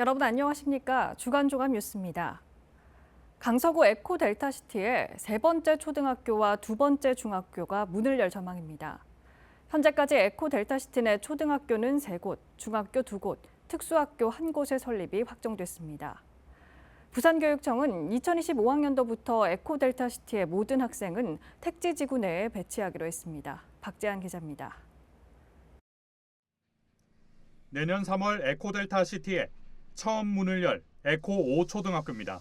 여러분 안녕하십니까? 주간 종합 뉴스입니다. 강서구 에코 델타시티의 세 번째 초등학교와 두 번째 중학교가 문을 열 전망입니다. 현재까지 에코 델타시티 내 초등학교는 세 곳, 중학교 두 곳, 특수학교 한 곳의 설립이 확정됐습니다. 부산교육청은 2025학년도부터 에코 델타시티의 모든 학생은 택지지구 내에 배치하기로 했습니다. 박재한 기자입니다. 내년 3월 에코델타 시티에 처음 문을 열 에코 5초등학교입니다.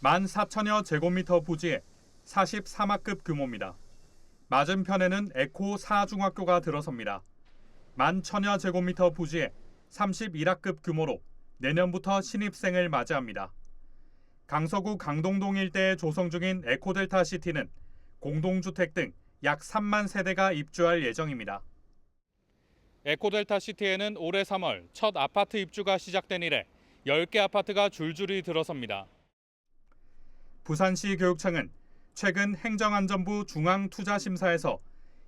14,000여 제곱미터 부지에 43학급 규모입니다. 맞은편에는 에코 4중학교가 들어섭니다. 11,000여 제곱미터 부지에 31학급 규모로 내년부터 신입생을 맞이합니다. 강서구 강동동 일대에 조성 중인 에코델타 시티는 공동주택 등 약 3만 세대가 입주할 예정입니다. 에코델타 시티에는 올해 3월 첫 아파트 입주가 시작된 이래 10개 아파트가 줄줄이 들어섭니다. 부산시 교육청은 최근 행정안전부 중앙투자심사에서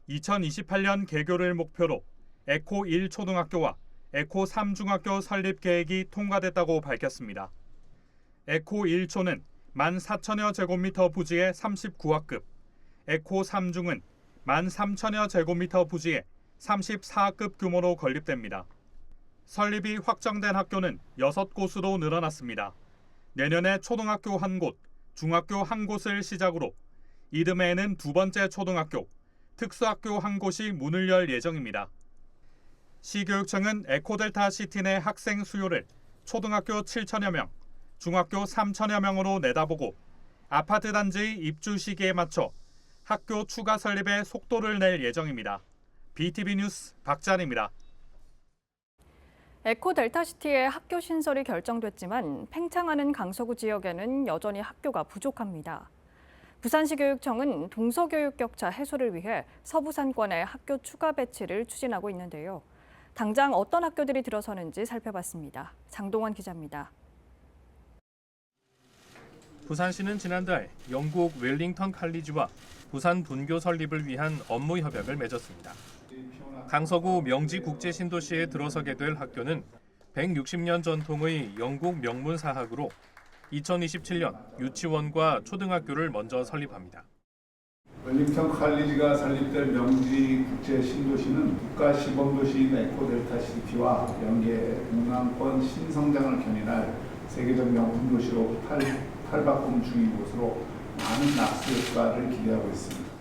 2028년 개교를 목표로 에코 1초등학교와 에코 3중학교 설립 계획이 통과됐다고 밝혔습니다. 에코 1초는 14,000여 제곱미터 부지의 39학급, 에코 3중은 13,000여 제곱미터 부지의 34학급 규모로 건립됩니다. 설립이 확정된 학교는 6곳으로 늘어났습니다. 내년에 초등학교 한 곳, 중학교 한 곳을 시작으로 이듬해에는 두 번째 초등학교, 특수학교 한 곳이 문을 열 예정입니다. 시교육청은 에코델타 시티 내 학생 수요를 초등학교 7천여 명, 중학교 3천여 명으로 내다보고 아파트 단지의 입주 시기에 맞춰 학교 추가 설립에 속도를 낼 예정입니다. BTV 뉴스 박찬입니다. 에코 델타시티의 학교 신설이 결정됐지만 팽창하는 강서구 지역에는 여전히 학교가 부족합니다. 부산시 교육청은 동서교육 격차 해소를 위해 서부산권에 학교 추가 배치를 추진하고 있는데요. 당장 어떤 학교들이 들어서는지 살펴봤습니다. 장동원 기자입니다. 부산시는 지난달 영국 웰링턴 칼리지와 부산 분교 설립을 위한 업무 협약을 맺었습니다. 강서구 명지 국제 신도시에 들어서게 될 학교는 160년 전통의 영국 명문 사학으로 2027년 유치원과 초등학교를 먼저 설립합니다. 웰링턴 칼리지가 설립될 명지 국제 신도시는 국가 시범도시인 에코델타 시티와 연계 동남권 신성장을 견인할 세계적 명품 도시로 탈, 탈바꿈 중인 곳으로 많은 낙수 효과를 기대하고 있습니다.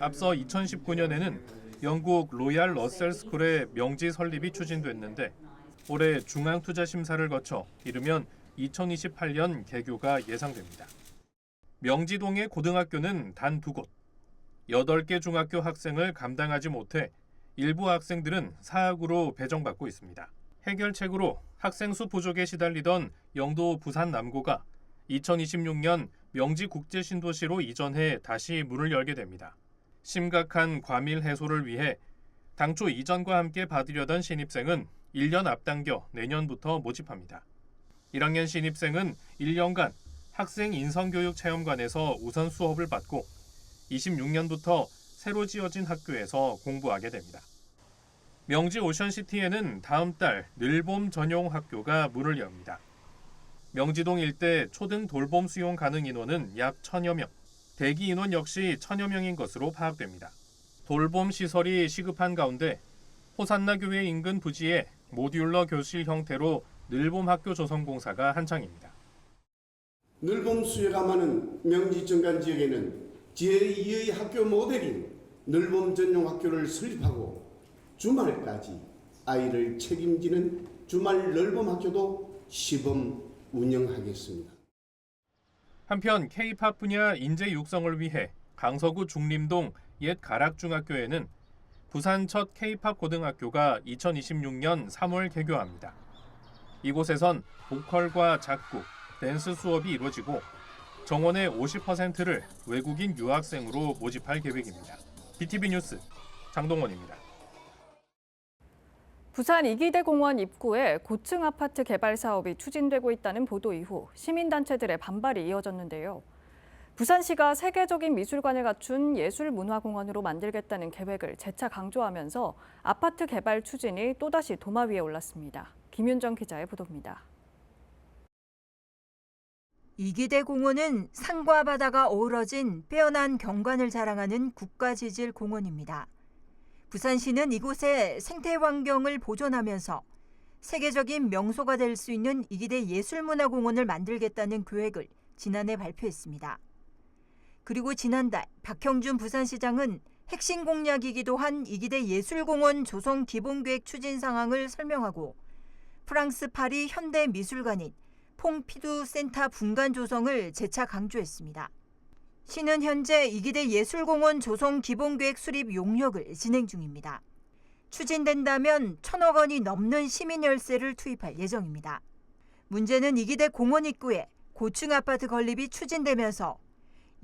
앞서 2019년에는 영국 로얄 러셀 스쿨의 명지 설립이 추진됐는데 올해 중앙 투자 심사를 거쳐 이르면 2028년 개교가 예상됩니다. 명지동의 고등학교는 단 두 곳, 8개 중학교 학생을 감당하지 못해 일부 학생들은 사학으로 배정받고 있습니다. 해결책으로 학생 수 부족에 시달리던 영도 부산 남고가 2026년 명지 국제 신도시로 이전해 다시 문을 열게 됩니다. 심각한 과밀 해소를 위해 당초 이전과 함께 받으려던 신입생은 1년 앞당겨 내년부터 모집합니다. 1학년 신입생은 1년간 학생 인성교육 체험관에서 우선 수업을 받고 26년부터 새로 지어진 학교에서 공부하게 됩니다. 명지 오션시티에는 다음 달 늘봄 전용 학교가 문을 엽니다. 명지동 일대 초등 돌봄 수용 가능 인원은 약 천여 명, 대기 인원 역시 천여 명인 것으로 파악됩니다. 돌봄 시설이 시급한 가운데 호산나 교회 인근 부지에 모듈러 교실 형태로 늘봄 학교 조성 공사가 한창입니다. 늘봄 수요가 많은 명지 정간 지역에는 제2의 학교 모델인 늘봄 전용 학교를 설립하고 주말까지 아이를 책임지는 주말 늘봄 학교도 시범 운영하겠습니다. 한편 K-팝 분야 인재 육성을 위해 강서구 중림동 옛 가락중학교에는 부산 첫 K-팝 고등학교가 2026년 3월 개교합니다. 이곳에선 보컬과 작곡, 댄스 수업이 이루어지고 정원의 50%를 외국인 유학생으로 모집할 계획입니다. BTV 뉴스 장동원입니다. 부산 이기대 공원 입구에 고층 아파트 개발 사업이 추진되고 있다는 보도 이후 시민단체들의 반발이 이어졌는데요. 부산시가 세계적인 미술관을 갖춘 예술문화공원으로 만들겠다는 계획을 재차 강조하면서 아파트 개발 추진이 또다시 도마 위에 올랐습니다. 김윤정 기자의 보도입니다. 이기대 공원은 산과 바다가 어우러진 빼어난 경관을 자랑하는 국가지질 공원입니다. 부산시는 이곳의 생태 환경을 보존하면서 세계적인 명소가 될 수 있는 이기대 예술문화공원을 만들겠다는 계획을 지난해 발표했습니다. 그리고 지난달 박형준 부산시장은 핵심 공약이기도 한 이기대 예술공원 조성 기본계획 추진 상황을 설명하고 프랑스 파리 현대미술관인 퐁피두 센터 분관 조성을 재차 강조했습니다. 시는 현재 이기대 예술공원 조성 기본계획 수립 용역을 진행 중입니다. 추진된다면 천억 원이 넘는 시민 열세를 투입할 예정입니다. 문제는 이기대 공원 입구에 고층 아파트 건립이 추진되면서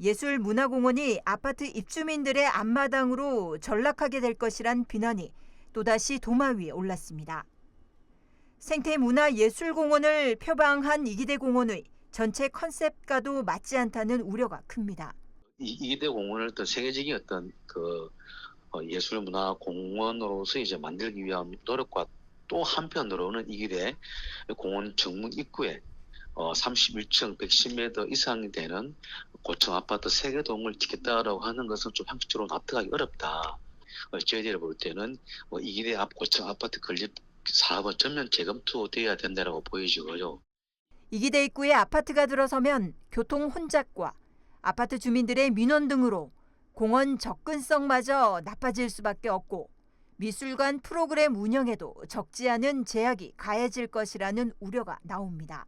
예술문화공원이 아파트 입주민들의 앞마당으로 전락하게 될 것이란 비난이 또다시 도마 위에 올랐습니다. 생태문화예술공원을 표방한 이기대 공원의 전체 컨셉과도 맞지 않다는 우려가 큽니다. 이- 이기대 공원을 어떤 세계적인 어떤 그 어, 예술 문화 공원으로서 이제 만들기 위한 노력과 또 한편으로는 이기대 공원 정문 입구에 어, 31층 110m 이상이 되는 고층 아파트 세개 동을 짓겠다라고 하는 것은 좀 형식적으로 납득하기 어렵다. 어, 저희들이 볼 때는 어, 이기대 앞 고층 아파트 건립 사업은 전면 재검토돼야 된다라고 보여지고요. 이기대 입구에 아파트가 들어서면 교통 혼잡과 아파트 주민들의 민원 등으로 공원 접근성마저 나빠질 수밖에 없고 미술관 프로그램 운영에도 적지 않은 제약이 가해질 것이라는 우려가 나옵니다.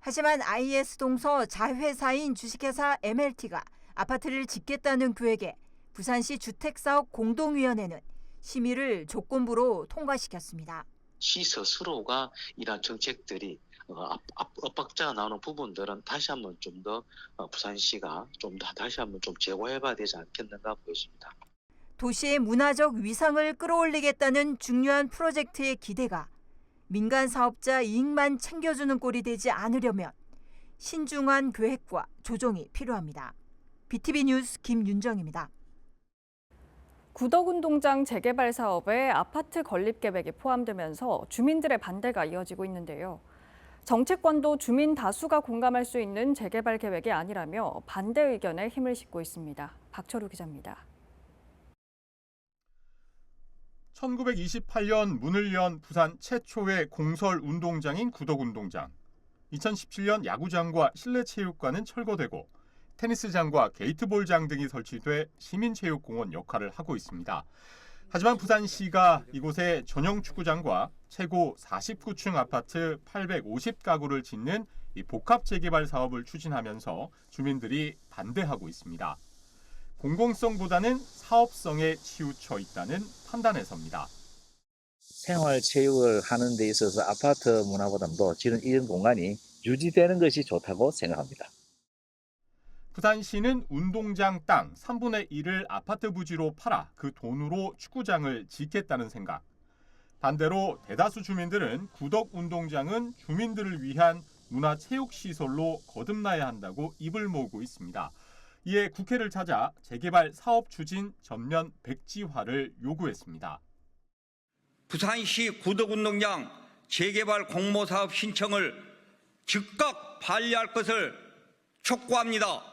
하지만 IS 동서 자회사인 주식회사 MLT가 아파트를 짓겠다는 계획에 부산시 주택사업 공동위원회는 심의를 조건부로 통과시켰습니다. 시 스스로가 이러한 정책들이 엇박자가 나오는 부분들은 다시 한번 좀 더 부산시가 좀 더 다시 한번 좀 제고해봐야 되지 않겠는가 보여집니다. 도시의 문화적 위상을 끌어올리겠다는 중요한 프로젝트의 기대가 민간 사업자 이익만 챙겨주는 꼴이 되지 않으려면 신중한 계획과 조정이 필요합니다. BTV 뉴스 김윤정입니다. 구덕운동장 재개발 사업에 아파트 건립 계획이 포함되면서 주민들의 반대가 이어지고 있는데요. 정치권도 주민 다수가 공감할 수 있는 재개발 계획이 아니라며 반대 의견에 힘을 싣고 있습니다. 박철우 기자입니다. 1928년 문을 연 부산 최초의 공설 운동장인 구덕운동장. 2017년 야구장과 실내체육관은 철거되고 테니스장과 게이트볼장 등이 설치돼 시민체육공원 역할을 하고 있습니다. 하지만 부산시가 이곳에 전용 축구장과 최고 49층 아파트 850가구를 짓는 이 복합 재개발 사업을 추진하면서 주민들이 반대하고 있습니다. 공공성보다는 사업성에 치우쳐 있다는 판단에서입니다. 생활 체육을 하는 데 있어서 아파트 문화보다도 지금 이런 공간이 유지되는 것이 좋다고 생각합니다. 부산시는 운동장 땅 3분의 1을 아파트 부지로 팔아 그 돈으로 축구장을 짓겠다는 생각. 반대로 대다수 주민들은 구덕 운동장은 주민들을 위한 문화체육시설로 거듭나야 한다고 입을 모으고 있습니다. 이에 국회를 찾아 재개발 사업 추진 전면 백지화를 요구했습니다. 부산시 구덕운동장 재개발 공모사업 신청을 즉각 반려할 것을 촉구합니다.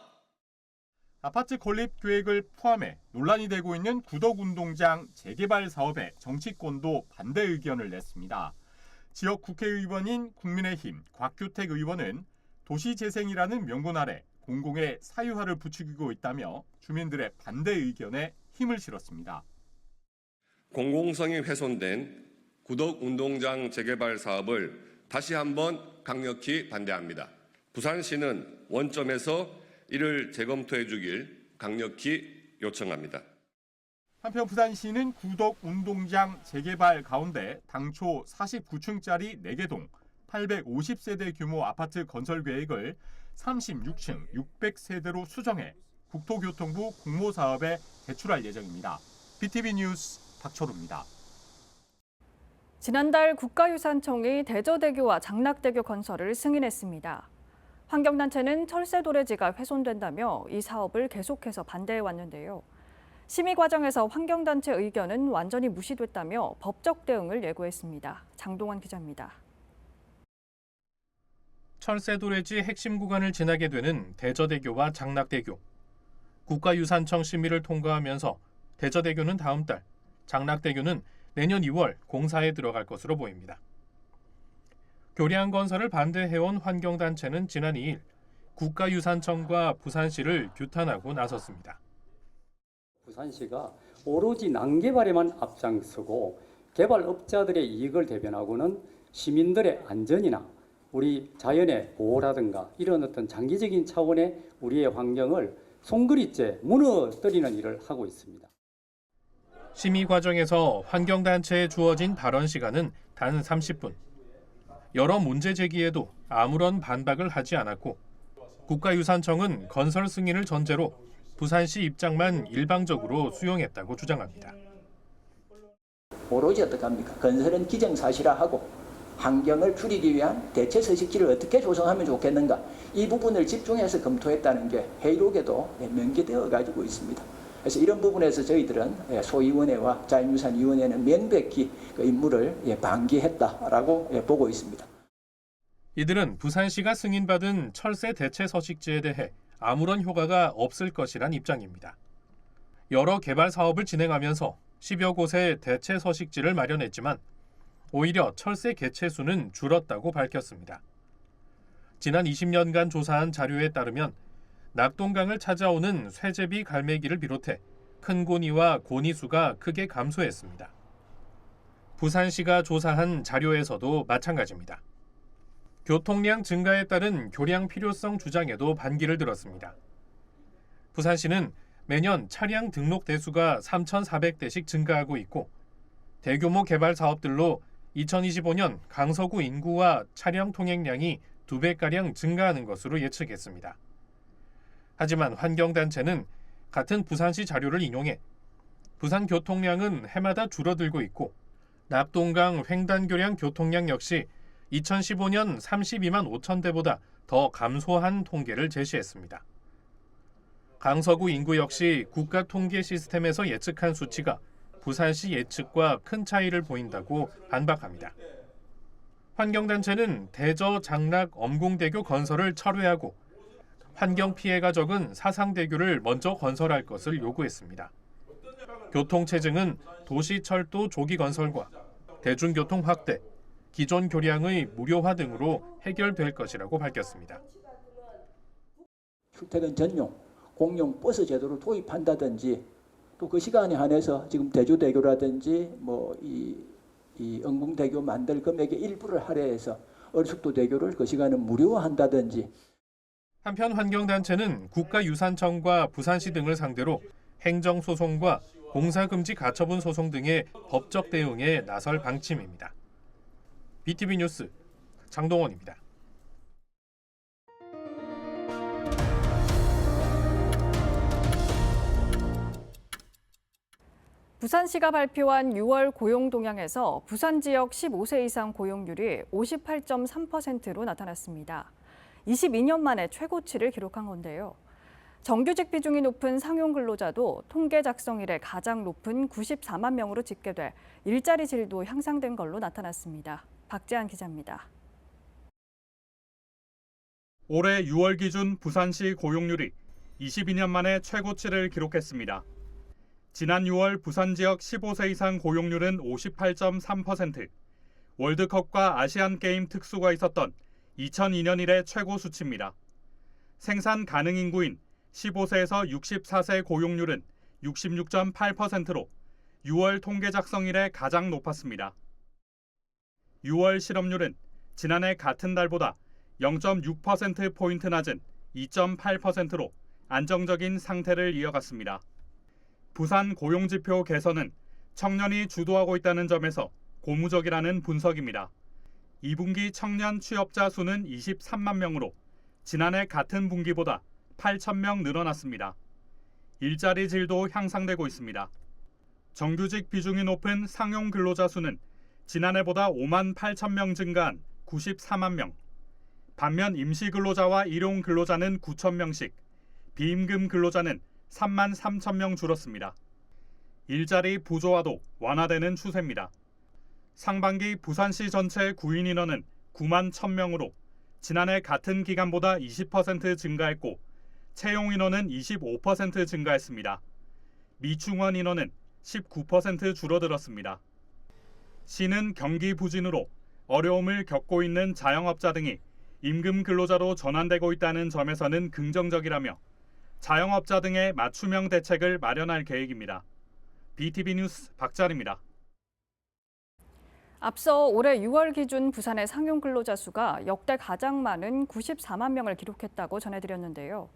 아파트 건립 계획을 포함해 논란이 되고 있는 구덕운동장 재개발 사업에 정치권도 반대 의견을 냈습니다. 지역 국회의원인 국민의힘 곽규택 의원은 도시재생이라는 명분 아래 공공의 사유화를 부추기고 있다며 주민들의 반대 의견에 힘을 실었습니다. 공공성이 훼손된 구덕 운동장 재개발 사업을 다시 한번 강력히 반대합니다. 부산시는 원점에서 이를 재검토해 주길 강력히 요청합니다. 한편 부산시는 구덕 운동장 재개발 가운데 당초 49층짜리 4개 동 850세대 규모 아파트 건설 계획을 36층 600세대로 수정해 국토교통부 공모사업에 제출할 예정입니다. BTV 뉴스 박철우입니다. 지난달 국가유산청이 대저대교와 장락대교 건설을 승인했습니다. 환경단체는 철새 도래지가 훼손된다며 이 사업을 계속해서 반대해 왔는데요. 심의 과정에서 환경단체 의견은 완전히 무시됐다며 법적 대응을 예고했습니다. 장동환 기자입니다. 철새 도래지 핵심 구간을 지나게 되는 대저대교와 장락대교. 국가유산청 심의를 통과하면서 대저대교는 다음 달, 장락대교는 내년 2월 공사에 들어갈 것으로 보입니다. 교량 건설을 반대해온 환경단체는 지난 2일 국가유산청과 부산시를 규탄하고 나섰습니다. 부산시가 오로지 난개발에만 앞장서고 개발업자들의 이익을 대변하고는 시민들의 안전이나 우리 자연의 보호라든가 이런 어떤 장기적인 차원의 우리의 환경을 송그리째 무너뜨리는 일을 하고 있습니다. 심의 과정에서 환경단체에 주어진 발언 시간은 단 30분. 여러 문제 제기에도 아무런 반박을 하지 않았고 국가유산청은 건설 승인을 전제로 부산시 입장만 일방적으로 수용했다고 주장합니다. 오로지 어떡합니까? 건설은 기정사실화하고 환경을 줄이기 위한 대체 서식지를 어떻게 조성하면 좋겠는가 이 부분을 집중해서 검토했다는 게 회의록에도 명기되어 가지고 있습니다. 그래서 이런 부분에서 저희들은 소위원회와 자연유산위원회는 명백히 그 임무를 예, 방기했다라고 예, 보고 있습니다. 이들은 부산시가 승인받은 철새 대체 서식지에 대해 아무런 효과가 없을 것이란 입장입니다. 여러 개발 사업을 진행하면서 10여 곳의 대체 서식지를 마련했지만 오히려 철새 개체 수는 줄었다고 밝혔습니다. 지난 20년간 조사한 자료에 따르면 낙동강을 찾아오는 쇠제비 갈매기를 비롯해 큰 고니와 고니 수가 크게 감소했습니다. 부산시가 조사한 자료에서도 마찬가지입니다. 교통량 증가에 따른 교량 필요성 주장에도 반기를 들었습니다. 부산시는 매년 차량 등록 대수가 3,400대씩 증가하고 있고 대규모 개발 사업들로 2025년 강서구 인구와 차량 통행량이 두 배가량 증가하는 것으로 예측했습니다. 하지만 환경단체는 같은 부산시 자료를 인용해 부산 교통량은 해마다 줄어들고 있고 납동강 횡단교량 교통량 역시 2015년 32만 5천 대보다 더 감소한 통계를 제시했습니다. 강서구 인구 역시 국가 통계 시스템에서 예측한 수치가 부산시 예측과 큰 차이를 보인다고 반박합니다. 환경단체는 대저 장락 엄궁대교 건설을 철회하고 환경 피해가 적은 사상대교를 먼저 건설할 것을 요구했습니다. 교통체증은 도시철도 조기 건설과 대중교통 확대, 기존 교량의 무료화 등으로 해결될 것이라고 밝혔습니다. 출퇴근 전용 공용 버스 제도를 도입한다든지 또 그 시간에 한해서 지금 대조대교라든지 뭐이 이 응궁대교 만들 금액의 일부를 할애해서 어리숙도 대교를 그 시간은 무료화한다든지 한편 환경단체는 국가유산청과 부산시 등을 상대로 행정소송과 공사금지 가처분 소송 등의 법적 대응에 나설 방침입니다. BTV 뉴스 장동원입니다. 부산시가 발표한 6월 고용 동향에서 부산 지역 15세 이상 고용률이 58.3%로 나타났습니다. 22년 만에 최고치를 기록한 건데요. 정규직 비중이 높은 상용 근로자도 통계 작성 이래 가장 높은 94만 명으로 집계돼 일자리 질도 향상된 걸로 나타났습니다. 박재한 기자입니다. 올해 6월 기준 부산시 고용률이 22년 만에 최고치를 기록했습니다. 지난 6월 부산 지역 15세 이상 고용률은 58.3%, 월드컵과 아시안 게임 특수가 있었던 2002년 이래 최고 수치입니다. 생산 가능 인구인 15세에서 64세 고용률은 66.8%로 6월 통계 작성 이래 가장 높았습니다. 6월 실업률은 지난해 같은 달보다 0.6%포인트 낮은 2.8%로 안정적인 상태를 이어갔습니다. 부산 고용지표 개선은 청년이 주도하고 있다는 점에서 고무적이라는 분석입니다. 2분기 청년 취업자 수는 23만 명으로 지난해 같은 분기보다 8천 명 늘어났습니다. 일자리 질도 향상되고 있습니다. 정규직 비중이 높은 상용 근로자 수는 지난해보다 5만 8천 명 증가한 94만 명. 반면 임시 근로자와 일용 근로자는 9천 명씩, 비임금 근로자는 3만 3천 명 줄었습니다. 일자리 부조화도 완화되는 추세입니다. 상반기 부산시 전체 구인 인원은 9만 1천 명으로 지난해 같은 기간보다 20% 증가했고 채용 인원은 25% 증가했습니다. 미충원 인원은 19% 줄어들었습니다. 시는 경기 부진으로 어려움을 겪고 있는 자영업자 등이 임금 근로자로 전환되고 있다는 점에서는 긍정적이라며 자영업자 등의 맞춤형 대책을 마련할 계획입니다. BTV 뉴스 박자리입니다. 앞서 올해 6월 기준 부산의 상용 근로자 수가 역대 가장 많은 94만 명을 기록했다고 전해드렸는데요.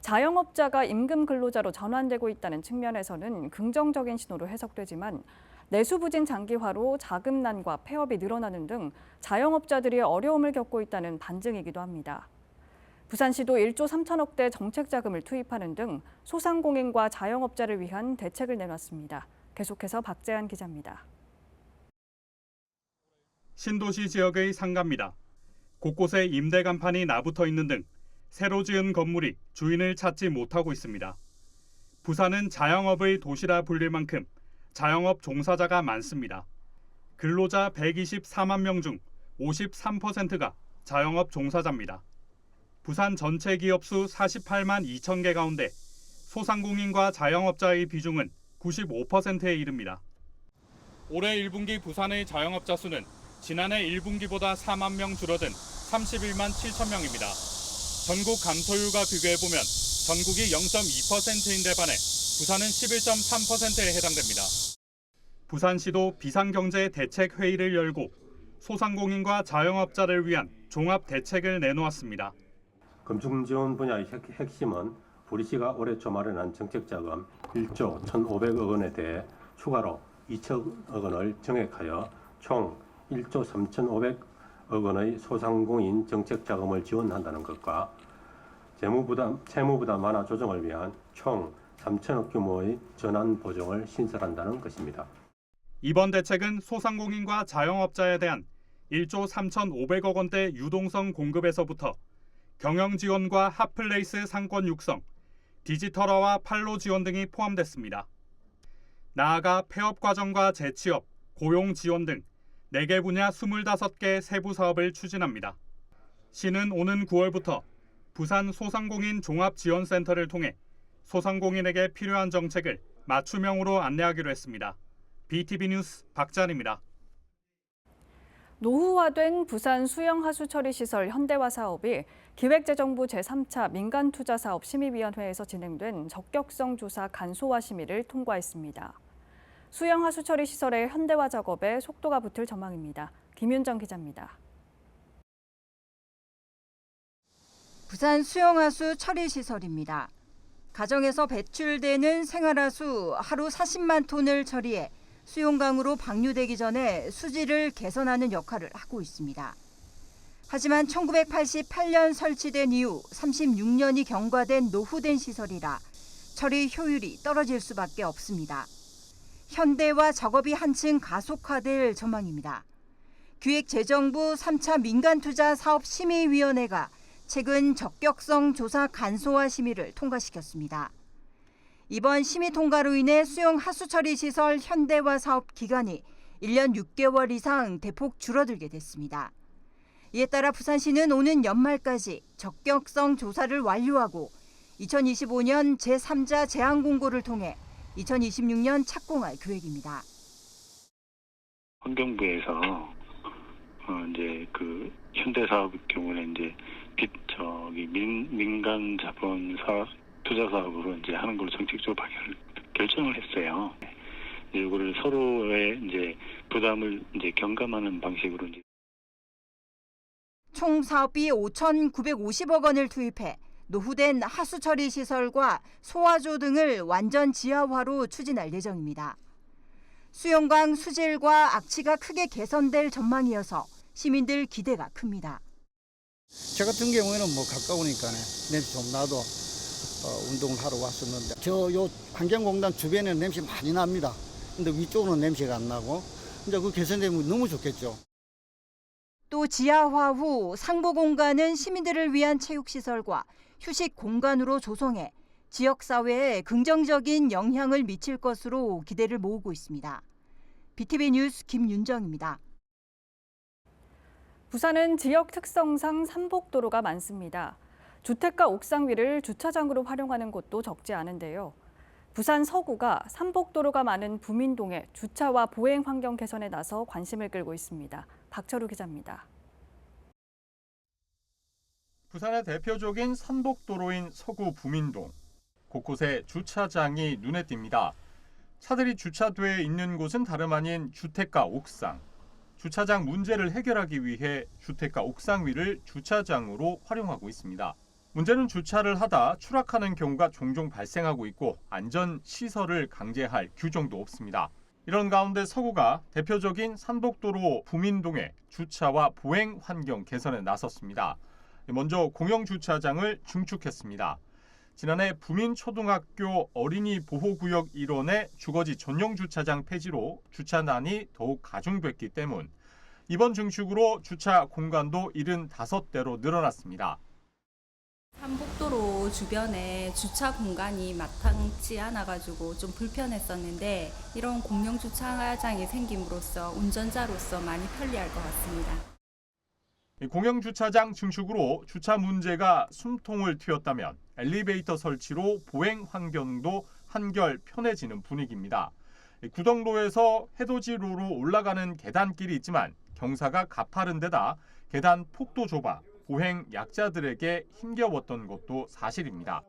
자영업자가 임금 근로자로 전환되고 있다는 측면에서는 긍정적인 신호로 해석되지만 내수 부진 장기화로 자금난과 폐업이 늘어나는 등 자영업자들이 어려움을 겪고 있다는 반증이기도 합니다. 부산시도 1조 3천억 대 정책 자금을 투입하는 등 소상공인과 자영업자를 위한 대책을 내놨습니다. 계속해서 박재한 기자입니다. 신도시 지역의 상가입니다. 곳곳에 임대 간판이 나붙어 있는 등 새로 지은 건물이 주인을 찾지 못하고 있습니다. 부산은 자영업의 도시라 불릴 만큼 자영업 종사자가 많습니다. 근로자 124만 명 중 53%가 자영업 종사자입니다. 부산 전체 기업 수 48만 2천 개 가운데 소상공인과 자영업자의 비중은 95%에 이릅니다. 올해 1분기 부산의 자영업자 수는 지난해 1분기보다 4만 명 줄어든 31만 7천 명입니다. 전국 감소율과 비교해보면 전국이 0.2%인데 반해 부산은 11.3%에 해당됩니다. 부산시도 비상경제 대책 회의를 열고 소상공인과 자영업자를 위한 종합 대책을 내놓았습니다. 금융지원 분야의 핵, 핵심은 우리시가 올해 초 마련한 정책자금 1조 1,500억 원에 대해 추가로 2천억 원을 정액하여 총 1조 3,500억 원의 소상공인 정책 자금을 지원한다는 것과 재무부담, 채무부담 완화 조정을 위한 총 3천억 규모의 전환 보증을 신설한다는 것입니다. 이번 대책은 소상공인과 자영업자에 대한 1조 3,500억 원대 유동성 공급에서부터 경영 지원과 핫플레이스 상권 육성, 디지털화와 판로 지원 등이 포함됐습니다. 나아가 폐업 과정과 재취업, 고용 지원 등 4개 분야 25개 세부 사업을 추진합니다. 시는 오는 9월부터 부산 소상공인 종합지원센터를 통해 소상공인에게 필요한 정책을 맞춤형으로 안내하기로 했습니다. BTV 뉴스 박찬입니다. 노후화된 부산 수영 하수 처리 시설 현대화 사업이 기획재정부 제3차 민간투자사업 심의위원회에서 진행된 적격성 조사 간소화 심의를 통과했습니다. 수영 하수 처리 시설의 현대화 작업에 속도가 붙을 전망입니다. 김윤정 기자입니다. 부산 수영하수 처리 시설입니다. 가정에서 배출되는 생활하수 하루 40만 톤을 처리해 수용강으로 방류되기 전에 수질을 개선하는 역할을 하고 있습니다. 하지만 1988년 설치된 이후 36년이 경과된 노후된 시설이라 처리 효율이 떨어질 수밖에 없습니다. 현대화 작업이 한층 가속화될 전망입니다. 기획재정부 3차 민간투자 사업 심의위원회가 최근 적격성 조사 간소화 심의를 통과시켰습니다. 이번 심의 통과로 인해 수용 하수 처리 시설 현대화 사업 기간이 1년 6개월 이상 대폭 줄어들게 됐습니다. 이에 따라 부산시는 오는 연말까지 적격성 조사를 완료하고 2025년 제3자 제한 공고를 통해 2026년 착공할 계획입니다. 환경부에서 어 이제 그 현대 사업 경우는 이제 빚 저기 민 민간 자본 사업 투자 사업으로 이제 하는 걸로 정책적으로 방향을 결정을 했어요. 이거를 서로의 이제 부담을 이제 경감하는 방식으로 이제 총 사업비 5,950억 원을 투입해 노후된 하수 처리 시설과 소화조 등을 완전 지하화로 추진할 예정입니다. 수영강 수질과 악취가 크게 개선될 전망이어서 시민들 기대가 큽니다. 저 같은 경우에는 뭐 가까우니까 냄새 좀 나도 어, 운동을 하러 왔었는데 저 요 환경공단 주변에 냄새 많이 납니다. 근데 위쪽으로는 냄새가 안 나고 이제 그 개선되면 너무 좋겠죠. 또 지하화 후 상부 공간은 시민들을 위한 체육 시설과 휴식 공간으로 조성해 지역 사회에 긍정적인 영향을 미칠 것으로 기대를 모으고 있습니다. BTV 뉴스 김윤정입니다. 부산은 지역 특성상 산복도로가 많습니다. 주택가 옥상 위를 주차장으로 활용하는 곳도 적지 않은데요. 부산 서구가 산복도로가 많은 부민동의 주차와 보행 환경 개선에 나서 관심을 끌고 있습니다. 박철우 기자입니다. 부산의 대표적인 산복도로인 서구 부민동. 곳곳에 주차장이 눈에 띕니다. 차들이 주차돼 있는 곳은 다름 아닌 주택가 옥상. 주차장 문제를 해결하기 위해 주택가 옥상 위를 주차장으로 활용하고 있습니다. 문제는 주차를 하다 추락하는 경우가 종종 발생하고 있고 안전 시설을 강제할 규정도 없습니다. 이런 가운데 서구가 대표적인 산복도로 부민동의 주차와 보행 환경 개선에 나섰습니다. 먼저 공영 주차장을 증축했습니다. 지난해 부민초등학교 어린이 보호구역 일원의 주거지 전용 주차장 폐지로 주차난이 더욱 가중됐기 때문 이번 증축으로 주차 공간도 75대로 늘어났습니다. 산복도로 주변에 주차 공간이 마땅치 않아가지고 좀 불편했었는데 이런 공영 주차장이 생김으로써 운전자로서 많이 편리할 것 같습니다. 공영 주차장 증축으로 주차 문제가 숨통을 틔웠다면 엘리베이터 설치로 보행 환경도 한결 편해지는 분위기입니다. 구덕로에서 해돋이로로 올라가는 계단길이 있지만 경사가 가파른 데다 계단 폭도 좁아 보행 약자들에게 힘겨웠던 것도 사실입니다.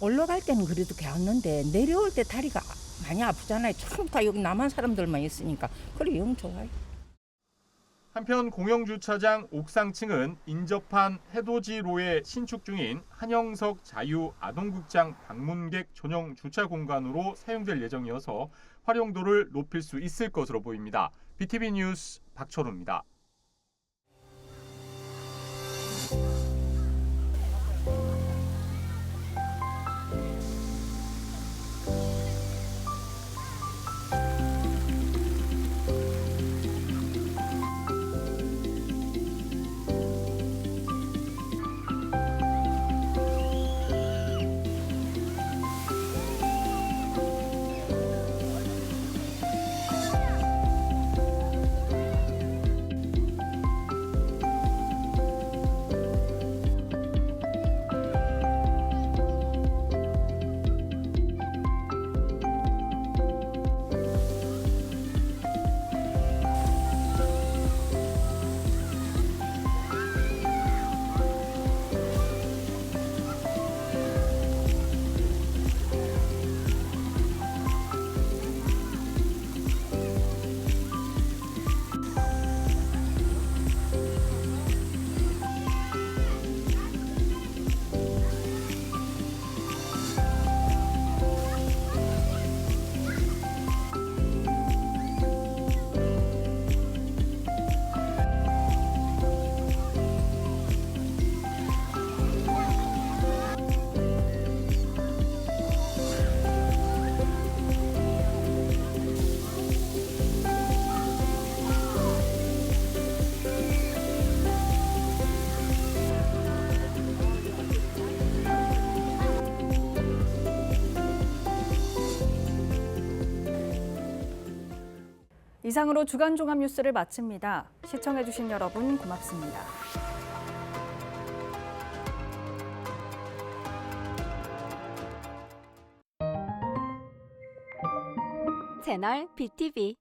올라갈 때는 그래도 괜찮는데 내려올 때 다리가 많이 아프잖아요. 처음부터 여기 남한 사람들만 있으니까 그래 영 좋아요. 한편 공영주차장 옥상층은 인접한 해돋이로에 신축 중인 한영석 자유아동극장 방문객 전용 주차 공간으로 사용될 예정이어서 활용도를 높일 수 있을 것으로 보입니다. BTV 뉴스 박철우입니다. 이상으로 주간 종합 뉴스를 마칩니다. 시청해주신 여러분 고맙습니다. BTV